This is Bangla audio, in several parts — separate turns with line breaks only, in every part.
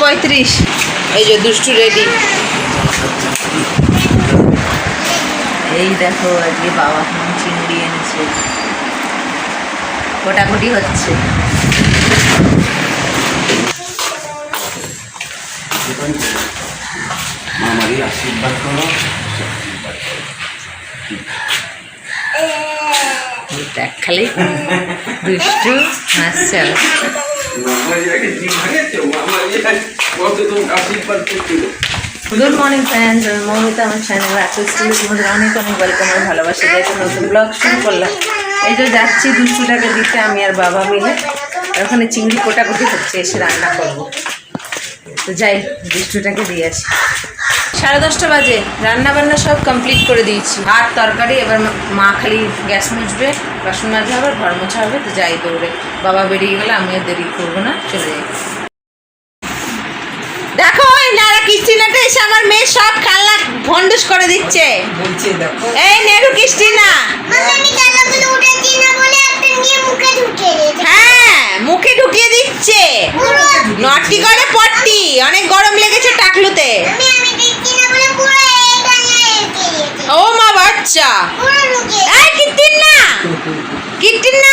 পঁয়ত্রিশ। এই যে দুষ্টু রেডি। এই দেখো আজকে বাবা এখন চিংড়ি এনেছে। কোটাকুটি হচ্ছে।
মামারই আশীর্বাদ করো।
এই দেখ খালি। দুষ্টু হাসছে
তো
গুড মর্নিং ফ্রেন্ডস আমি মৌমিতা আমার চ্যানেল স্কুলে তোমাদের অনেক অনেক ওয়েলকাম আর ভালোবাসা। দিয়ে নতুন ব্লগ শুরু করলাম। এই যে যাচ্ছি দুষ্টুটাকে দিতে, আমি আর বাবা মিলে। ওখানে চিংড়ি কোটাকুটি হচ্ছে, এসে রান্না করব। তো যাই দুষ্টুটাকে দিয়ে আসি। সাড়ে দশটা বাজে। রান্না বান্না সব কমপ্লিট করে দিয়েছি। ভাত, তরকারি, এবার মা খালি গ্যাস মুছবে, বাসন মাজা হবে, ঘর মোছা হবে, তো যাই দৌড়ে। বাবা বেরিয়ে গেলে আমিও দেরি করব না চলে যাই। দেখো ওই নারা ক্রিস্টিনাটা এসে আমার মেয়ে সব খেলনা ভন্ডুস করে দিচ্ছে।
বলছে দেখো।
এই নেরু ক্রিস্টিনা।
আমি খেলাগুলো উঠেছি না বলে একটা নিয়ে মুখে ঢুকিয়ে দিয়েছে।
হ্যাঁ মুখে ঢুকিয়ে দিচ্ছে। নটি করে পট্টি অনেক গরম লেগেছে টাকলুতে।
আমি আমি
ও মা বাচ্চা। এই কীর্তিনা কীর্তিনা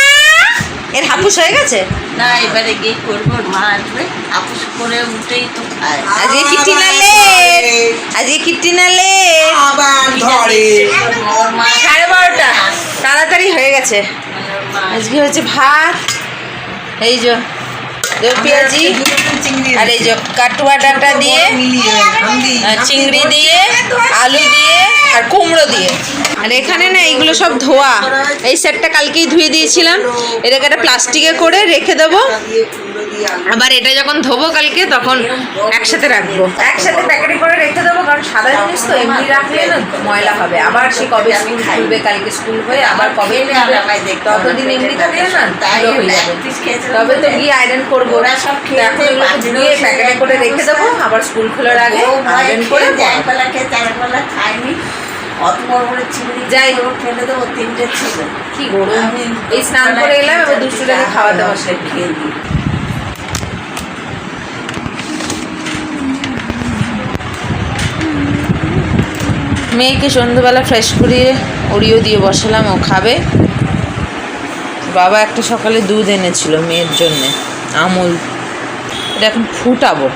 এর হাপুস হয়ে গেছে?
না এবারে গিয়ে করব মা আসবে করে উঠেই তো খায়।
আজকে কীর্তিনা নালে আজকে কিটি নালে
আবার ধরে।
সাড়ে বারোটা তাড়াতাড়ি হয়ে গেছে। আজকে হচ্ছে ভাত এই যে পেঁয়াজি। আর এই যে কাটুয়া ডাটা দিয়ে আর চিংড়ি দিয়ে আলু দিয়ে আর কুমড়ো দিয়ে। আর এখানে না এইগুলো সব ধোয়া। এই সেটটা কালকেই ধুয়ে দিয়েছিলাম। এটাকে একটা প্লাস্টিকে করে রেখে দেবো। আবার এটা যখন ধোবো কালকে তখন একসাথে রাখব। একসাথে প্যাকেটে করে রেখে দেবো কারণ তো এমনি রাখলে না ময়লা হবে। আবার সে কবে স্কুল খুলবে কালকে স্কুল হয়ে আবার কবে ততদিন এমনি থাকলে না ধুলো হয়ে যাবে। তবে তো গিয়ে আয়রন করব।
ওরা সব
এখন এগুলোকে ধুয়ে প্যাকেটে করে রেখে দেবো। আবার স্কুল খোলার আগে আয়রন
করে
করে
এক বেলা খেয়ে চার বেলা খায়নি। অত বড় বড় চিংড়ি
যাই।
পুরো ফেলে দেবো তিনটে ছিল।
কি গরম। এই স্নান করে এলাম এবার দুশো টাকা খাওয়া দাওয়া বসে
খেয়ে দিই
মেয়েকে সন্ধ্যেবেলা ফ্রেশ করিয়ে ওরিও দিয়ে বসালাম, ও খাবে। বাবা একটা সকালে দুধ এনেছিল মেয়ের জন্যে, আমুল। এটা এখন ফুটাবো।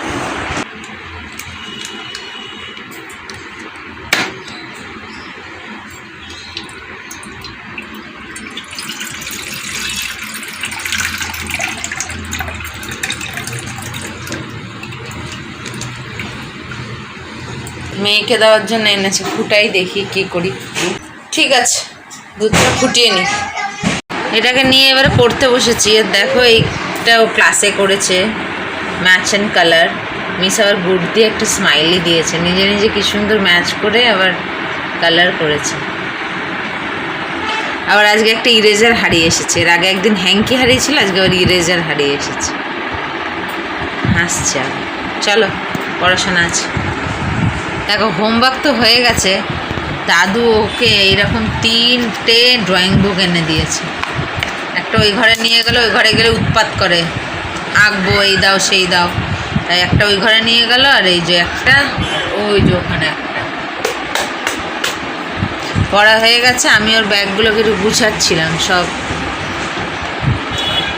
মেয়েকে দেওয়ার জন্য এনেছে। ফুটাই দেখি কি করি। ঠিক আছে, দুধটা ফুটিয়ে নি। এটাকে নিয়ে এবারে পড়তে বসেছি। দেখো, এইটা ও ক্লাসে করেছে। ম্যাচ অ্যান্ড কালার মিস আবার বুট দিয়ে একটা স্মাইলি দিয়েছে। নিজে নিজে কি সুন্দর ম্যাচ করে আবার কালার করেছে। আবার আজকে একটা ইরেজার হারিয়ে এসেছে। এর আগে একদিন হ্যাঙ্কি হারিয়েছিল, আজকে আবার ইরেজার হারিয়ে এসেছে। হাসছে চলো, পড়াশোনা আছে। দেখো হোমওয়ার্ক তো হয়ে গেছে। দাদু ওকে এইরকম তিনটে ড্রয়িং বুক এনে দিয়েছে। একটা ওই ঘরে নিয়ে গেলে, ওই ঘরে গেলে উৎপাত করে। আঁকবো, এই দাও, সেই দাও। তাই একটা ওই ঘরে নিয়ে গেল, আর এই যে একটা, ওই যে ওখানে একটা। পড়া হয়ে গেছে, আমি ওর ব্যাগগুলোকে একটু গুছাচ্ছিলাম সব।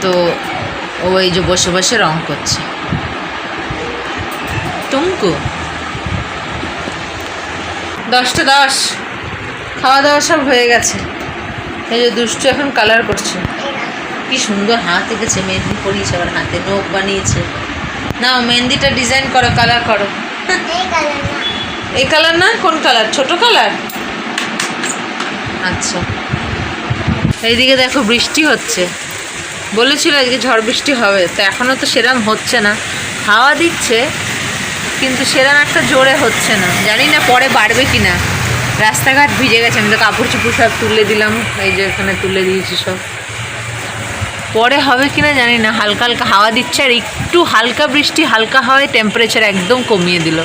তো ও এই যে বসে বসে রং করছে। টুঙ্কু? দশটা দশ। খাওয়া দাওয়া সব হয়ে গেছে। এই যে দুষ্টু এখন কালার করছে। কি সুন্দর হাত এঁকেছে, মেহেন্দি পরিয়েছে, আবার হাতে নখ বানিয়েছে। নাও, মেহেন্দিটা ডিজাইন করো কালার করো।
এই কালার না,
কোন কালার ছোট কালার আচ্ছা। এইদিকে দেখো বৃষ্টি হচ্ছে। বলেছিল আজকে ঝড় বৃষ্টি হবে, তো এখনও তো সেরম হচ্ছে না। হাওয়া দিচ্ছে কিন্তু সেরম একটা জোরে হচ্ছে না। জানি না পরে বাড়বে কি না রাস্তাঘাট ভিজে গেছে। আমি তো কাপড় চুপড় সব তুলে দিলাম। এই যে এখানে তুলে দিয়েছি সব। পরে হবে কি না জানি না। হালকা হালকা হাওয়া দিচ্ছে আর একটু হালকা বৃষ্টি, হালকা হাওয়ায় টেম্পারেচার একদম কমিয়ে দিল।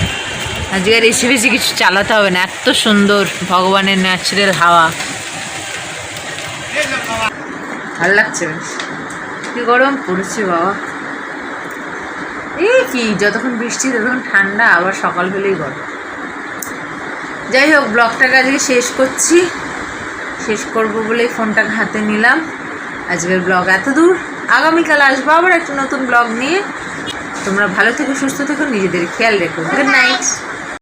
আজকে আর এসি বেশি কিছু চালাতে হবে না। এত সুন্দর ভগবানের ন্যাচারাল হাওয়া। ভালো লাগছে বেশ। কি গরম পড়েছে বাবা। এই কি? যতক্ষণ বৃষ্টি, ততক্ষণ ঠান্ডা, আবার সকাল হলেই গরম যাই হোক ব্লগটাকে আজকে শেষ করছি। শেষ করব বলেই ফোনটা হাতে নিলাম। আজকের ব্লগ এত দূর। আগামীকাল আসব আবার একটা নতুন ব্লগ নিয়ে। তোমরা ভালো থেকো, সুস্থ থেকো, নিজেদের খেয়াল রেখো। Good night